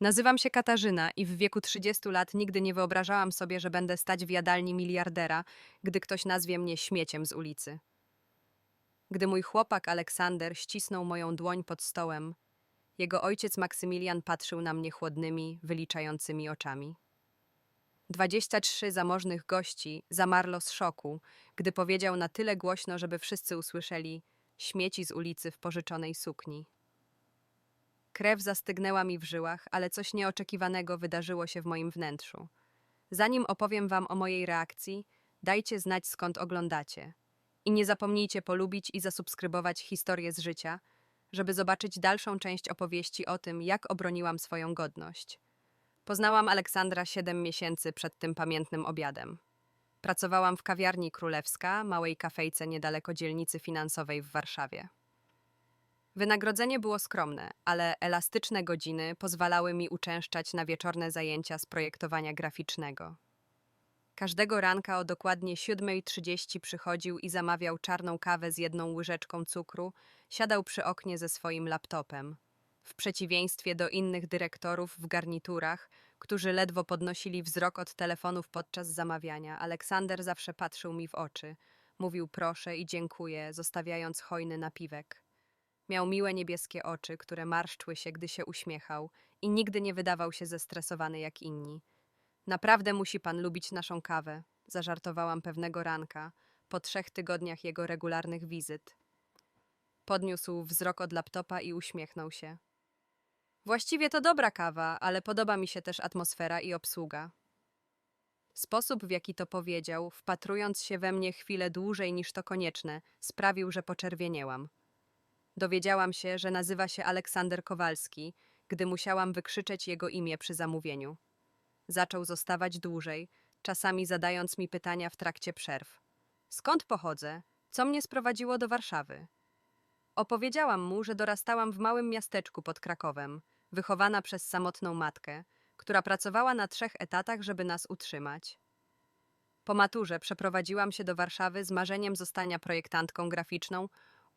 Nazywam się Katarzyna i w wieku 30 lat nigdy nie wyobrażałam sobie, że będę stać w jadalni miliardera, gdy ktoś nazwie mnie śmieciem z ulicy. Gdy mój chłopak Aleksander ścisnął moją dłoń pod stołem, jego ojciec Maksymilian patrzył na mnie chłodnymi, wyliczającymi oczami. Dwadzieścia trzy zamożnych gości zamarło z szoku, gdy powiedział na tyle głośno, żeby wszyscy usłyszeli śmieci z ulicy w pożyczonej sukni. Krew zastygnęła mi w żyłach, ale coś nieoczekiwanego wydarzyło się w moim wnętrzu. Zanim opowiem Wam o mojej reakcji, dajcie znać skąd oglądacie. I nie zapomnijcie polubić i zasubskrybować historię z życia, żeby zobaczyć dalszą część opowieści o tym, jak obroniłam swoją godność. Poznałam Aleksandra siedem miesięcy przed tym pamiętnym obiadem. Pracowałam w kawiarni Królewska, małej kafejce niedaleko dzielnicy finansowej w Warszawie. Wynagrodzenie było skromne, ale elastyczne godziny pozwalały mi uczęszczać na wieczorne zajęcia z projektowania graficznego. Każdego ranka o dokładnie 7.30 przychodził i zamawiał czarną kawę z jedną łyżeczką cukru, siadał przy oknie ze swoim laptopem. W przeciwieństwie do innych dyrektorów w garniturach, którzy ledwo podnosili wzrok od telefonów podczas zamawiania, Aleksander zawsze patrzył mi w oczy, mówił proszę i dziękuję, zostawiając hojny napiwek. Miał miłe niebieskie oczy, które marszczły się, gdy się uśmiechał i nigdy nie wydawał się zestresowany jak inni. Naprawdę musi pan lubić naszą kawę, zażartowałam pewnego ranka, po trzech tygodniach jego regularnych wizyt. Podniósł wzrok od laptopa i uśmiechnął się. Właściwie to dobra kawa, ale podoba mi się też atmosfera i obsługa. Sposób, w jaki to powiedział, wpatrując się we mnie chwilę dłużej niż to konieczne, sprawił, że poczerwieniałam. Dowiedziałam się, że nazywa się Aleksander Kowalski, gdy musiałam wykrzyczeć jego imię przy zamówieniu. Zaczął zostawać dłużej, czasami zadając mi pytania w trakcie przerw. Skąd pochodzę? Co mnie sprowadziło do Warszawy? Opowiedziałam mu, że dorastałam w małym miasteczku pod Krakowem, wychowana przez samotną matkę, która pracowała na trzech etatach, żeby nas utrzymać. Po maturze przeprowadziłam się do Warszawy z marzeniem zostania projektantką graficzną,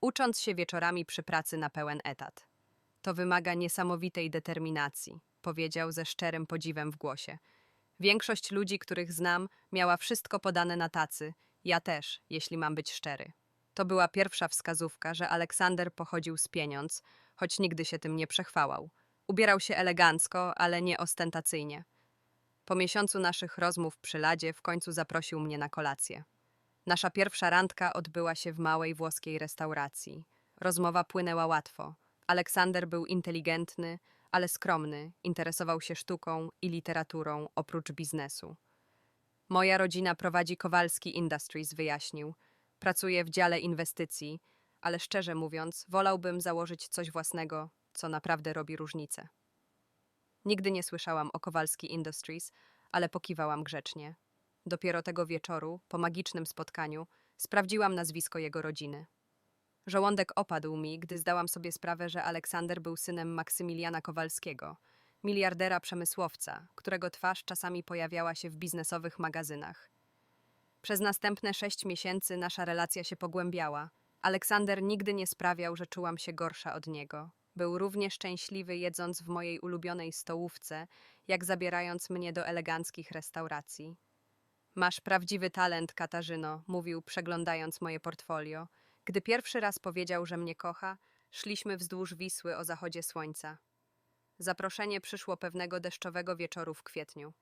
ucząc się wieczorami przy pracy na pełen etat. To wymaga niesamowitej determinacji, powiedział ze szczerym podziwem w głosie. Większość ludzi, których znam, miała wszystko podane na tacy, ja też, jeśli mam być szczery. To była pierwsza wskazówka, że Aleksander pochodził z pieniądz, choć nigdy się tym nie przechwałał. Ubierał się elegancko, ale nie ostentacyjnie. Po miesiącu naszych rozmów przy ladzie w końcu zaprosił mnie na kolację. Nasza pierwsza randka odbyła się w małej włoskiej restauracji. Rozmowa płynęła łatwo. Aleksander był inteligentny, ale skromny, interesował się sztuką i literaturą oprócz biznesu. Moja rodzina prowadzi Kowalski Industries, wyjaśnił. Pracuję w dziale inwestycji, ale szczerze mówiąc, wolałbym założyć coś własnego, co naprawdę robi różnicę. Nigdy nie słyszałam o Kowalski Industries, ale pokiwałam grzecznie. Dopiero tego wieczoru, po magicznym spotkaniu, sprawdziłam nazwisko jego rodziny. Żołądek opadł mi, gdy zdałam sobie sprawę, że Aleksander był synem Maksymiliana Kowalskiego, miliardera przemysłowca, którego twarz czasami pojawiała się w biznesowych magazynach. Przez następne sześć miesięcy nasza relacja się pogłębiała. Aleksander nigdy nie sprawiał, że czułam się gorsza od niego. Był równie szczęśliwy jedząc w mojej ulubionej stołówce, jak zabierając mnie do eleganckich restauracji. Masz prawdziwy talent, Katarzyno, mówił, przeglądając moje portfolio. Gdy pierwszy raz powiedział, że mnie kocha, szliśmy wzdłuż Wisły o zachodzie słońca. Zaproszenie przyszło pewnego deszczowego wieczoru w kwietniu.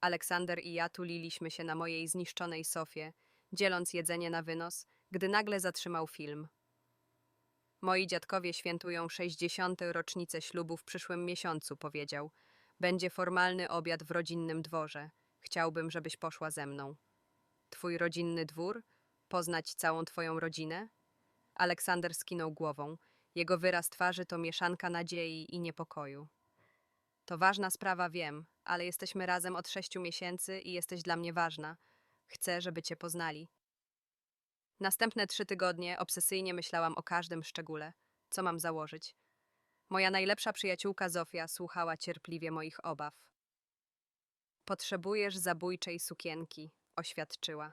Aleksander i ja tuliliśmy się na mojej zniszczonej sofie, dzieląc jedzenie na wynos, gdy nagle zatrzymał film. Moi dziadkowie świętują 60. rocznicę ślubu w przyszłym miesiącu, powiedział. Będzie formalny obiad w rodzinnym dworze. Chciałbym, żebyś poszła ze mną. Twój rodzinny dwór? Poznać całą twoją rodzinę? Aleksander skinął głową. Jego wyraz twarzy to mieszanka nadziei i niepokoju. To ważna sprawa, wiem, ale jesteśmy razem od sześciu miesięcy i jesteś dla mnie ważna. Chcę, żeby cię poznali. Następne trzy tygodnie obsesyjnie myślałam o każdym szczególe. Co mam założyć? Moja najlepsza przyjaciółka Zofia słuchała cierpliwie moich obaw. Potrzebujesz zabójczej sukienki, oświadczyła.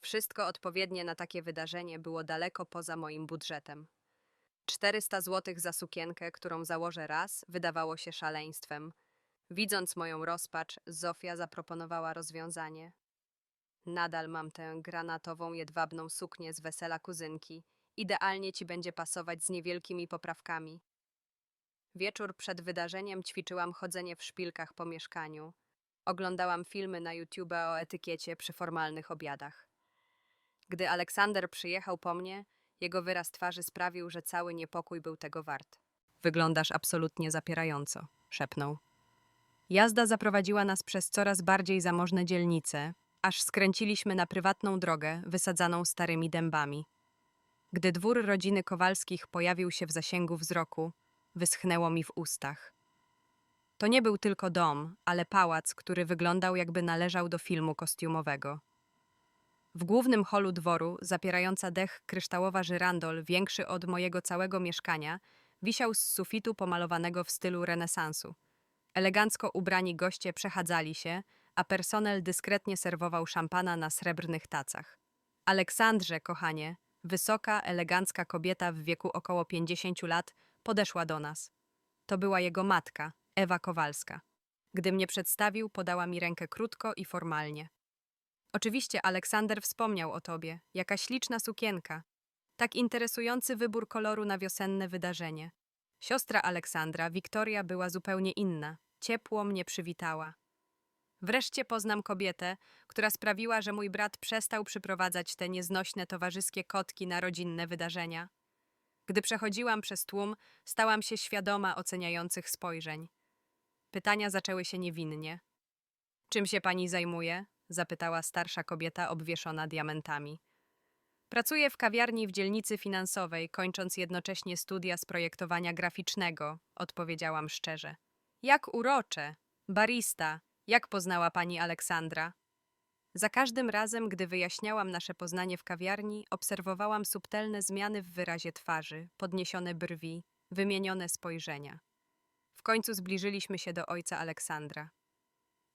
Wszystko odpowiednie na takie wydarzenie było daleko poza moim budżetem. 400 złotych za sukienkę, którą założę raz, wydawało się szaleństwem. Widząc moją rozpacz, Zofia zaproponowała rozwiązanie. Nadal mam tę granatową, jedwabną suknię z wesela kuzynki. Idealnie ci będzie pasować z niewielkimi poprawkami. Wieczór przed wydarzeniem ćwiczyłam chodzenie w szpilkach po mieszkaniu. Oglądałam filmy na YouTube o etykiecie przy formalnych obiadach. Gdy Aleksander przyjechał po mnie, jego wyraz twarzy sprawił, że cały niepokój był tego wart. Wyglądasz absolutnie zapierająco, szepnął. Jazda zaprowadziła nas przez coraz bardziej zamożne dzielnice, aż skręciliśmy na prywatną drogę wysadzaną starymi dębami. Gdy dwór rodziny Kowalskich pojawił się w zasięgu wzroku, wyschnęło mi w ustach. To nie był tylko dom, ale pałac, który wyglądał jakby należał do filmu kostiumowego. W głównym holu dworu, zapierająca dech kryształowa żyrandol, większy od mojego całego mieszkania, wisiał z sufitu pomalowanego w stylu renesansu. Elegancko ubrani goście przechadzali się, a personel dyskretnie serwował szampana na srebrnych tacach. Aleksandrze, kochanie, wysoka, elegancka kobieta w wieku około 50 lat, podeszła do nas. To była jego matka, Ewa Kowalska. Gdy mnie przedstawił, podała mi rękę krótko i formalnie. Oczywiście Aleksander wspomniał o tobie. Jaka śliczna sukienka. Tak interesujący wybór koloru na wiosenne wydarzenie. Siostra Aleksandra, Wiktoria, była zupełnie inna. Ciepło mnie przywitała. Wreszcie poznam kobietę, która sprawiła, że mój brat przestał przyprowadzać te nieznośne towarzyskie kotki na rodzinne wydarzenia. Gdy przechodziłam przez tłum, stałam się świadoma oceniających spojrzeń. Pytania zaczęły się niewinnie. Czym się pani zajmuje? zapytała starsza kobieta obwieszona diamentami. Pracuję w kawiarni w dzielnicy finansowej, kończąc jednocześnie studia z projektowania graficznego, odpowiedziałam szczerze. Jak urocze! Barista! Jak poznała pani Aleksandra? Za każdym razem, gdy wyjaśniałam nasze poznanie w kawiarni, obserwowałam subtelne zmiany w wyrazie twarzy, podniesione brwi, wymienione spojrzenia. W końcu zbliżyliśmy się do ojca Aleksandra.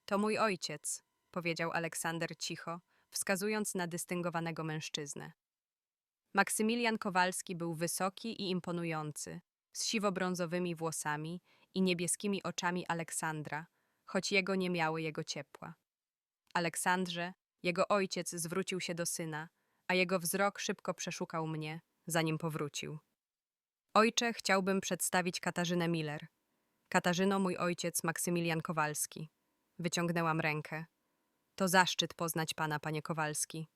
To mój ojciec, powiedział Aleksander cicho, wskazując na dystyngowanego mężczyznę. Maksymilian Kowalski był wysoki i imponujący, z siwobrązowymi włosami i niebieskimi oczami Aleksandra, choć jego nie miały jego ciepła. Aleksandrze, jego ojciec zwrócił się do syna, a jego wzrok szybko przeszukał mnie, zanim powrócił. Ojcze, chciałbym przedstawić Katarzynę Miller. Katarzyno, mój ojciec Maksymilian Kowalski. Wyciągnęłam rękę. To zaszczyt poznać pana, panie Kowalski.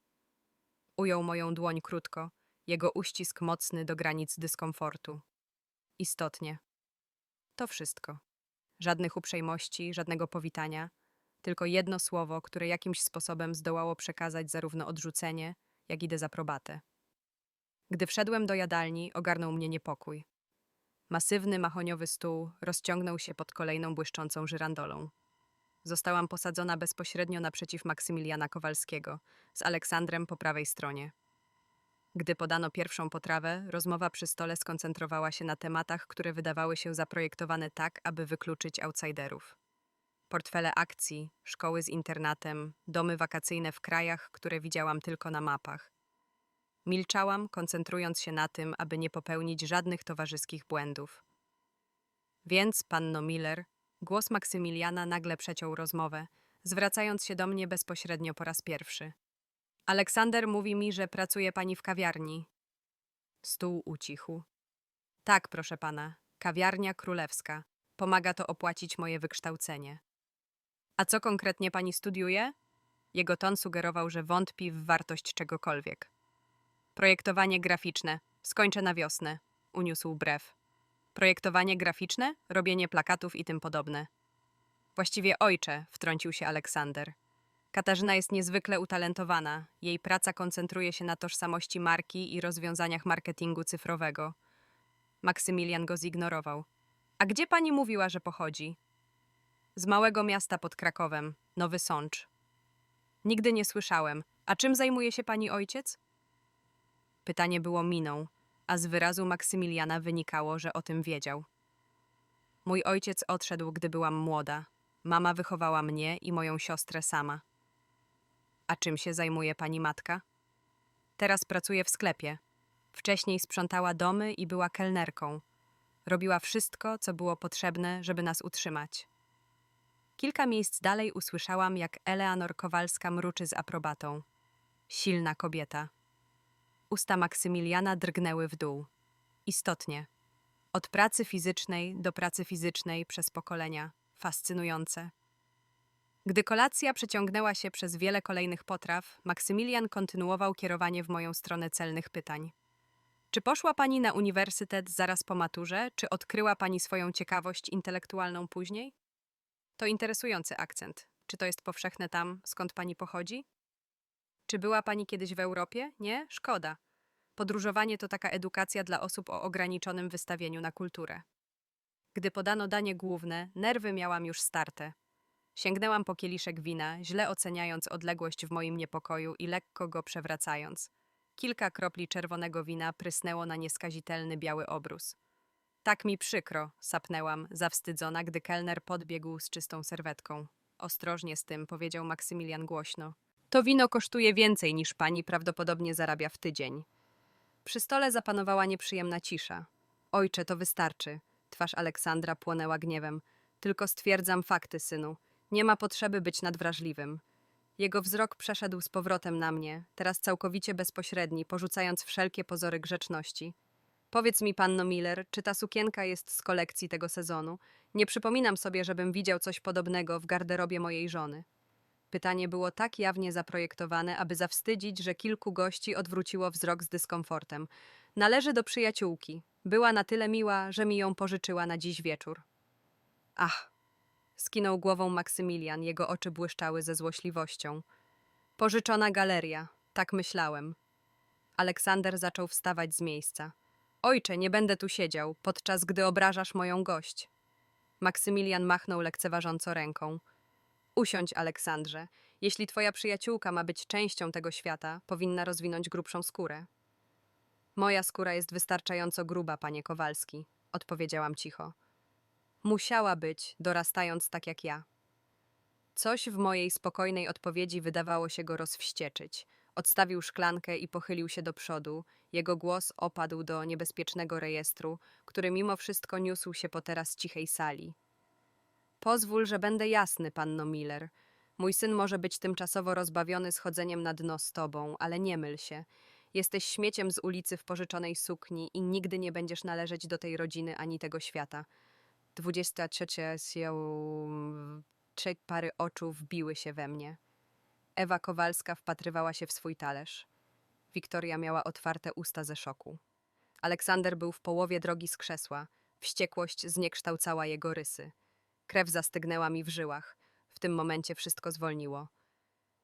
Ujął moją dłoń krótko, jego uścisk mocny do granic dyskomfortu. Istotnie. To wszystko. Żadnych uprzejmości, żadnego powitania, tylko jedno słowo, które jakimś sposobem zdołało przekazać zarówno odrzucenie, jak i dezaprobatę. Gdy wszedłem do jadalni, ogarnął mnie niepokój. Masywny mahoniowy stół rozciągnął się pod kolejną błyszczącą żyrandolą. Zostałam posadzona bezpośrednio naprzeciw Maksymiliana Kowalskiego, z Aleksandrem po prawej stronie. Gdy podano pierwszą potrawę, rozmowa przy stole skoncentrowała się na tematach, które wydawały się zaprojektowane tak, aby wykluczyć outsiderów. Portfele akcji, szkoły z internatem, domy wakacyjne w krajach, które widziałam tylko na mapach. Milczałam, koncentrując się na tym, aby nie popełnić żadnych towarzyskich błędów. Więc, panno Miller, głos Maksymiliana nagle przeciął rozmowę, zwracając się do mnie bezpośrednio po raz pierwszy. Aleksander mówi mi, że pracuje pani w kawiarni. Stół ucichł. Tak, proszę pana, kawiarnia królewska. Pomaga to opłacić moje wykształcenie. A co konkretnie pani studiuje? Jego ton sugerował, że wątpi w wartość czegokolwiek. Projektowanie graficzne. Skończę na wiosnę. Uniósł brew. Projektowanie graficzne, robienie plakatów i tym podobne. Właściwie ojcze, wtrącił się Aleksander. Katarzyna jest niezwykle utalentowana. Jej praca koncentruje się na tożsamości marki i rozwiązaniach marketingu cyfrowego. Maksymilian go zignorował. A gdzie pani mówiła, że pochodzi? Z małego miasta pod Krakowem, Nowy Sącz. Nigdy nie słyszałem. A czym zajmuje się pani ojciec? Pytanie było miną, a z wyrazu Maksymiliana wynikało, że o tym wiedział. Mój ojciec odszedł, gdy byłam młoda. Mama wychowała mnie i moją siostrę sama. A czym się zajmuje pani matka? Teraz pracuje w sklepie. Wcześniej sprzątała domy i była kelnerką. Robiła wszystko, co było potrzebne, żeby nas utrzymać. Kilka miejsc dalej usłyszałam, jak Eleanor Kowalska mruczy z aprobatą. Silna kobieta. Usta Maksymiliana drgnęły w dół. Istotnie. Od pracy fizycznej do pracy fizycznej przez pokolenia. Fascynujące. Gdy kolacja przeciągnęła się przez wiele kolejnych potraw, Maksymilian kontynuował kierowanie w moją stronę celnych pytań. Czy poszła pani na uniwersytet zaraz po maturze, czy odkryła pani swoją ciekawość intelektualną później? To interesujący akcent. Czy to jest powszechne tam, skąd pani pochodzi? Czy była pani kiedyś w Europie? Nie? Szkoda. Podróżowanie to taka edukacja dla osób o ograniczonym wystawieniu na kulturę. Gdy podano danie główne, nerwy miałam już starte. Sięgnęłam po kieliszek wina, źle oceniając odległość w moim niepokoju i lekko go przewracając. Kilka kropli czerwonego wina prysnęło na nieskazitelny biały obrus. Tak mi przykro, sapnęłam, zawstydzona, gdy kelner podbiegł z czystą serwetką. Ostrożnie z tym, powiedział Maksymilian głośno. To wino kosztuje więcej niż pani prawdopodobnie zarabia w tydzień. Przy stole zapanowała nieprzyjemna cisza. Ojcze, to wystarczy. Twarz Aleksandra płonęła gniewem. Tylko stwierdzam fakty, synu. Nie ma potrzeby być nadwrażliwym. Jego wzrok przeszedł z powrotem na mnie, teraz całkowicie bezpośredni, porzucając wszelkie pozory grzeczności. Powiedz mi, panno Miller, czy ta sukienka jest z kolekcji tego sezonu? Nie przypominam sobie, żebym widział coś podobnego w garderobie mojej żony. Pytanie było tak jawnie zaprojektowane, aby zawstydzić, że kilku gości odwróciło wzrok z dyskomfortem. Należy do przyjaciółki. Była na tyle miła, że mi ją pożyczyła na dziś wieczór. Ach, skinął głową Maksymilian, jego oczy błyszczały ze złośliwością. Pożyczona galeria, tak myślałem. Aleksander zaczął wstawać z miejsca. Ojcze, nie będę tu siedział, podczas gdy obrażasz moją gość. Maksymilian machnął lekceważąco ręką. Usiądź, Aleksandrze. Jeśli twoja przyjaciółka ma być częścią tego świata, powinna rozwinąć grubszą skórę. Moja skóra jest wystarczająco gruba, panie Kowalski, odpowiedziałam cicho. Musiała być, dorastając tak jak ja. Coś w mojej spokojnej odpowiedzi wydawało się go rozwścieczyć. Odstawił szklankę i pochylił się do przodu. Jego głos opadł do niebezpiecznego rejestru, który mimo wszystko niósł się po teraz cichej sali. Pozwól, że będę jasny, panno Miller. Mój syn może być tymczasowo rozbawiony schodzeniem na dno z tobą, ale nie myl się. Jesteś śmieciem z ulicy w pożyczonej sukni i nigdy nie będziesz należeć do tej rodziny ani tego świata. Dwudziesta trzecia się... Trzej pary oczu wbiły się we mnie. Ewa Kowalska wpatrywała się w swój talerz. Wiktoria miała otwarte usta ze szoku. Aleksander był w połowie drogi z krzesła. Wściekłość zniekształcała jego rysy. Krew zastygnęła mi w żyłach. W tym momencie wszystko zwolniło.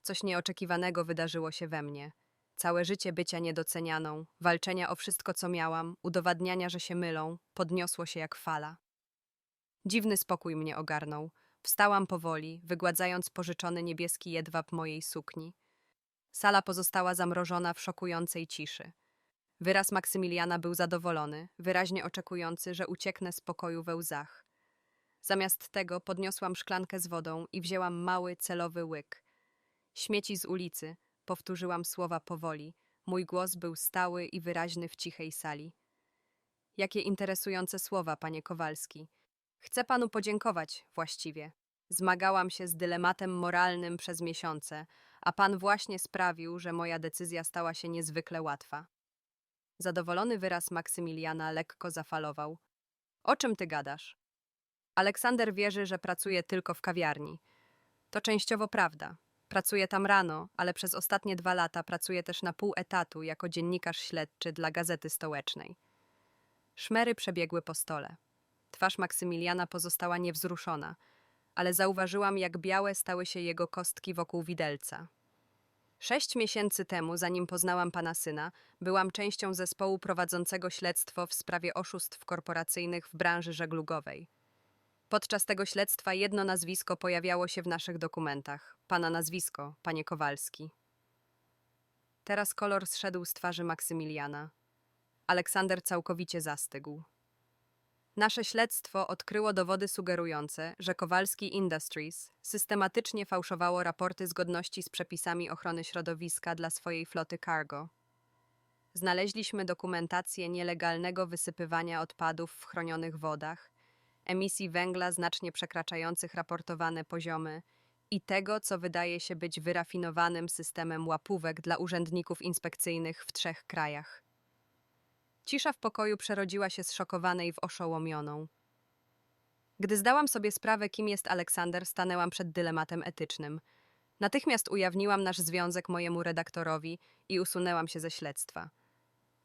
Coś nieoczekiwanego wydarzyło się we mnie. Całe życie bycia niedocenianą, walczenia o wszystko, co miałam, udowadniania, że się mylą, podniosło się jak fala. Dziwny spokój mnie ogarnął. Wstałam powoli, wygładzając pożyczony niebieski jedwab mojej sukni. Sala pozostała zamrożona w szokującej ciszy. Wyraz Maksymiliana był zadowolony, wyraźnie oczekujący, że ucieknę z pokoju we łzach. Zamiast tego podniosłam szklankę z wodą i wzięłam mały, celowy łyk. Śmieci z ulicy, powtórzyłam słowa powoli. Mój głos był stały i wyraźny w cichej sali. Jakie interesujące słowa, panie Kowalski. Chcę panu podziękować, właściwie. Zmagałam się z dylematem moralnym przez miesiące, a pan właśnie sprawił, że moja decyzja stała się niezwykle łatwa. Zadowolony wyraz Maksymiliana lekko zafalował. O czym ty gadasz? Aleksander wierzy, że pracuje tylko w kawiarni. To częściowo prawda. Pracuje tam rano, ale przez ostatnie dwa lata pracuje też na pół etatu jako dziennikarz śledczy dla Gazety Stołecznej. Szmery przebiegły po stole. Twarz Maksymiliana pozostała niewzruszona, ale zauważyłam, jak białe stały się jego kostki wokół widelca. Sześć miesięcy temu, zanim poznałam pana syna, byłam częścią zespołu prowadzącego śledztwo w sprawie oszustw korporacyjnych w branży żeglugowej. Podczas tego śledztwa jedno nazwisko pojawiało się w naszych dokumentach. Pana nazwisko, panie Kowalski. Teraz kolor zszedł z twarzy Maksymiliana. Aleksander całkowicie zastygł. Nasze śledztwo odkryło dowody sugerujące, że Kowalski Industries systematycznie fałszowało raporty zgodności z przepisami ochrony środowiska dla swojej floty cargo. Znaleźliśmy dokumentację nielegalnego wysypywania odpadów w chronionych wodach, emisji węgla znacznie przekraczających raportowane poziomy i tego, co wydaje się być wyrafinowanym systemem łapówek dla urzędników inspekcyjnych w trzech krajach. Cisza w pokoju przerodziła się z szokowanej w oszołomioną. Gdy zdałam sobie sprawę, kim jest Aleksander, stanęłam przed dylematem etycznym. Natychmiast ujawniłam nasz związek mojemu redaktorowi i usunęłam się ze śledztwa.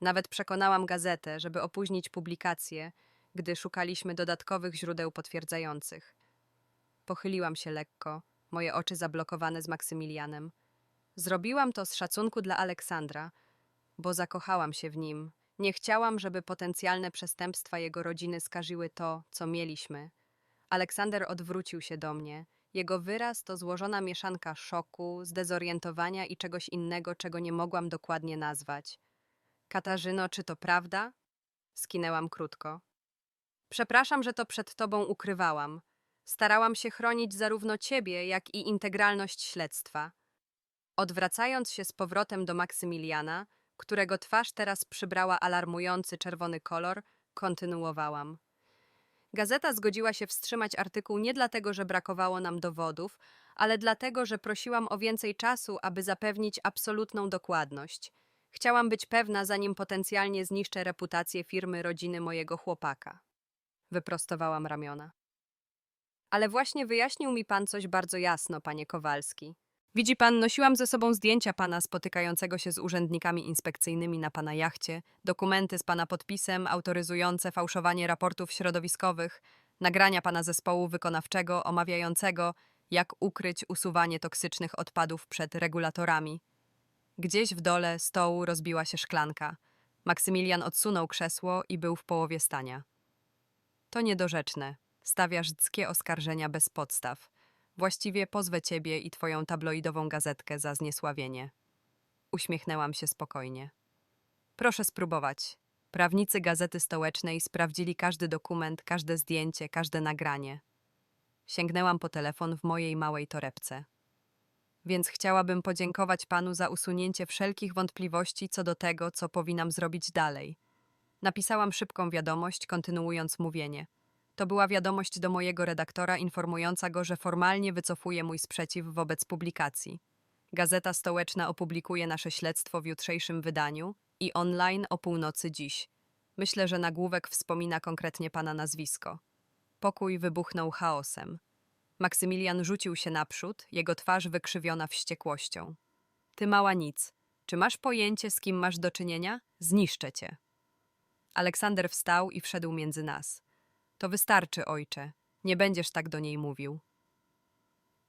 Nawet przekonałam gazetę, żeby opóźnić publikację, gdy szukaliśmy dodatkowych źródeł potwierdzających. Pochyliłam się lekko, moje oczy zablokowane z Maksymilianem. Zrobiłam to z szacunku dla Aleksandra, bo zakochałam się w nim. Nie chciałam, żeby potencjalne przestępstwa jego rodziny skarżyły to, co mieliśmy. Aleksander odwrócił się do mnie. Jego wyraz to złożona mieszanka szoku, zdezorientowania i czegoś innego, czego nie mogłam dokładnie nazwać. Katarzyno, czy to prawda? Skinęłam krótko. Przepraszam, że to przed tobą ukrywałam. Starałam się chronić zarówno ciebie, jak i integralność śledztwa. Odwracając się z powrotem do Maksymiliana, którego twarz teraz przybrała alarmujący czerwony kolor, kontynuowałam. Gazeta zgodziła się wstrzymać artykuł nie dlatego, że brakowało nam dowodów, ale dlatego, że prosiłam o więcej czasu, aby zapewnić absolutną dokładność. Chciałam być pewna, zanim potencjalnie zniszczę reputację firmy rodziny mojego chłopaka. Wyprostowałam ramiona. Ale właśnie wyjaśnił mi pan coś bardzo jasno, panie Kowalski. Widzi pan, nosiłam ze sobą zdjęcia pana spotykającego się z urzędnikami inspekcyjnymi na pana jachcie, dokumenty z pana podpisem autoryzujące fałszowanie raportów środowiskowych, nagrania pana zespołu wykonawczego omawiającego, jak ukryć usuwanie toksycznych odpadów przed regulatorami. Gdzieś w dole stołu rozbiła się szklanka. Maksymilian odsunął krzesło i był w połowie stania. To niedorzeczne. Stawiasz dzkie oskarżenia bez podstaw. Właściwie pozwę ciebie i twoją tabloidową gazetkę za zniesławienie. Uśmiechnęłam się spokojnie. Proszę spróbować. Prawnicy Gazety Stołecznej sprawdzili każdy dokument, każde zdjęcie, każde nagranie. Sięgnęłam po telefon w mojej małej torebce. Więc chciałabym podziękować panu za usunięcie wszelkich wątpliwości co do tego, co powinnam zrobić dalej. Napisałam szybką wiadomość, kontynuując mówienie. To była wiadomość do mojego redaktora informująca go, że formalnie wycofuje mój sprzeciw wobec publikacji. Gazeta Stołeczna opublikuje nasze śledztwo w jutrzejszym wydaniu i online o północy dziś. Myślę, że nagłówek wspomina konkretnie pana nazwisko. Pokój wybuchnął chaosem. Maksymilian rzucił się naprzód, jego twarz wykrzywiona wściekłością. Ty mała nic. Czy masz pojęcie, z kim masz do czynienia? Zniszczę cię. Aleksander wstał i wszedł między nas. To wystarczy, ojcze. Nie będziesz tak do niej mówił.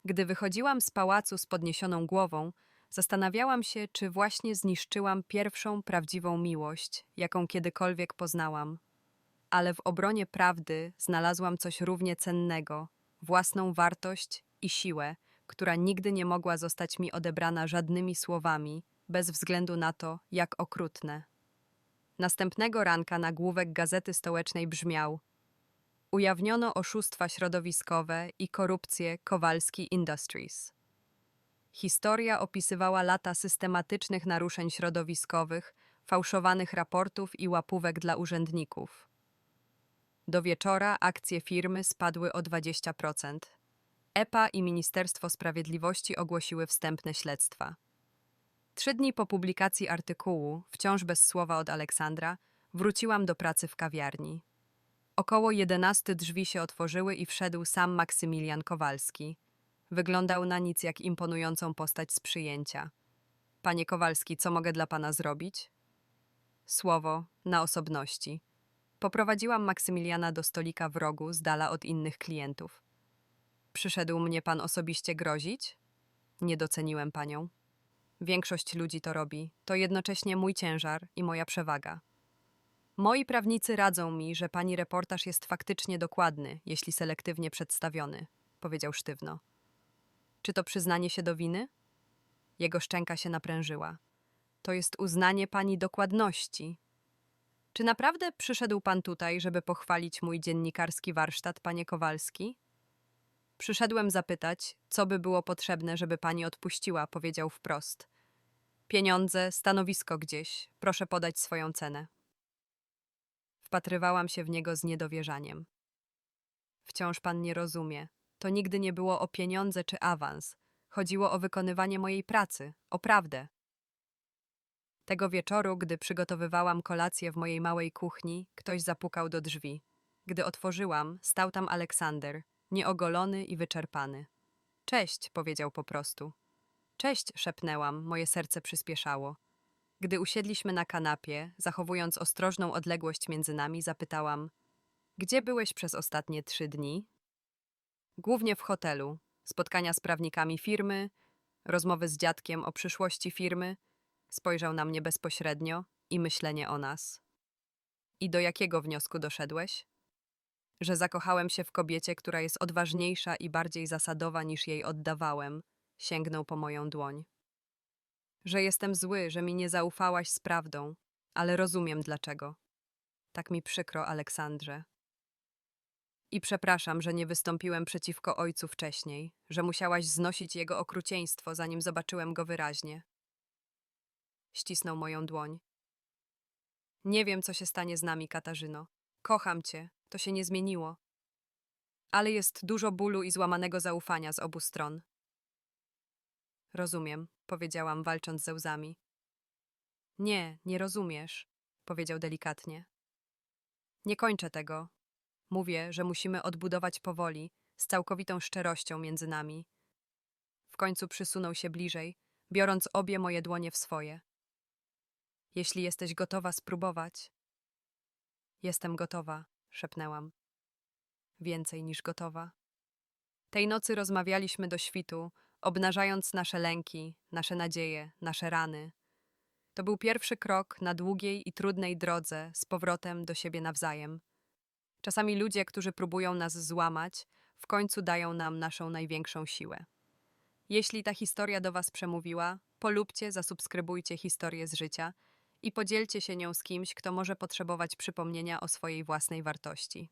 Gdy wychodziłam z pałacu z podniesioną głową, zastanawiałam się, czy właśnie zniszczyłam pierwszą prawdziwą miłość, jaką kiedykolwiek poznałam. Ale w obronie prawdy znalazłam coś równie cennego własną wartość i siłę, która nigdy nie mogła zostać mi odebrana żadnymi słowami, bez względu na to, jak okrutne. Następnego ranka nagłówek gazety stołecznej brzmiał: Ujawniono oszustwa środowiskowe i korupcję Kowalski Industries. Historia opisywała lata systematycznych naruszeń środowiskowych, fałszowanych raportów i łapówek dla urzędników. Do wieczora akcje firmy spadły o 20%. EPA i Ministerstwo Sprawiedliwości ogłosiły wstępne śledztwa. Trzy dni po publikacji artykułu, wciąż bez słowa od Aleksandra, wróciłam do pracy w kawiarni. Około jedenasty drzwi się otworzyły i wszedł sam Maksymilian Kowalski. Wyglądał na nic jak imponującą postać z przyjęcia. Panie Kowalski, co mogę dla pana zrobić? Słowo na osobności. Poprowadziłam Maksymiliana do stolika w rogu, z dala od innych klientów. Przyszedł mnie pan osobiście grozić? Nie doceniłem panią. Większość ludzi to robi. To jednocześnie mój ciężar i moja przewaga. Moi prawnicy radzą mi, że pani reportaż jest faktycznie dokładny, jeśli selektywnie przedstawiony, powiedział sztywno. Czy to przyznanie się do winy? Jego szczęka się naprężyła. To jest uznanie pani dokładności. Czy naprawdę przyszedł pan tutaj, żeby pochwalić mój dziennikarski warsztat, panie Kowalski? Przyszedłem zapytać, co by było potrzebne, żeby pani odpuściła, powiedział wprost. Pieniądze, stanowisko gdzieś. Proszę podać swoją cenę. Wpatrywałam się w niego z niedowierzaniem. Wciąż pan nie rozumie. To nigdy nie było o pieniądze czy awans. Chodziło o wykonywanie mojej pracy, o prawdę. Tego wieczoru, gdy przygotowywałam kolację w mojej małej kuchni, ktoś zapukał do drzwi. Gdy otworzyłam, stał tam Aleksander, nieogolony i wyczerpany. Cześć, powiedział po prostu. Cześć, szepnęłam, moje serce przyspieszało. Gdy usiedliśmy na kanapie, zachowując ostrożną odległość między nami, zapytałam: Gdzie byłeś przez ostatnie trzy dni? Głównie w hotelu. Spotkania z prawnikami firmy, rozmowy z dziadkiem o przyszłości firmy. Spojrzał na mnie bezpośrednio i myślenie o nas. I do jakiego wniosku doszedłeś? Że zakochałem się w kobiecie, która jest odważniejsza i bardziej zasadowa niż jej oddawałem. Sięgnął po moją dłoń. Że jestem zły, że mi nie zaufałaś z prawdą, ale rozumiem dlaczego. Tak mi przykro, Aleksandrze. I przepraszam, że nie wystąpiłem przeciwko ojcu wcześniej, że musiałaś znosić jego okrucieństwo, zanim zobaczyłem go wyraźnie. Ścisnął moją dłoń. Nie wiem, co się stanie z nami, Katarzyno. Kocham cię, to się nie zmieniło. Ale jest dużo bólu i złamanego zaufania z obu stron. Rozumiem, powiedziałam, walcząc ze łzami. Nie, nie rozumiesz, powiedział delikatnie. Nie kończę tego. Mówię, że musimy odbudować powoli, z całkowitą szczerością między nami. W końcu przysunął się bliżej, biorąc obie moje dłonie w swoje. Jeśli jesteś gotowa spróbować. Jestem gotowa, szepnęłam. Więcej niż gotowa. Tej nocy rozmawialiśmy do świtu, obnażając nasze lęki, nasze nadzieje, nasze rany. To był pierwszy krok na długiej i trudnej drodze z powrotem do siebie nawzajem. Czasami ludzie, którzy próbują nas złamać, w końcu dają nam naszą największą siłę. Jeśli ta historia do Was przemówiła, polubcie, zasubskrybujcie historię z życia i podzielcie się nią z kimś, kto może potrzebować przypomnienia o swojej własnej wartości.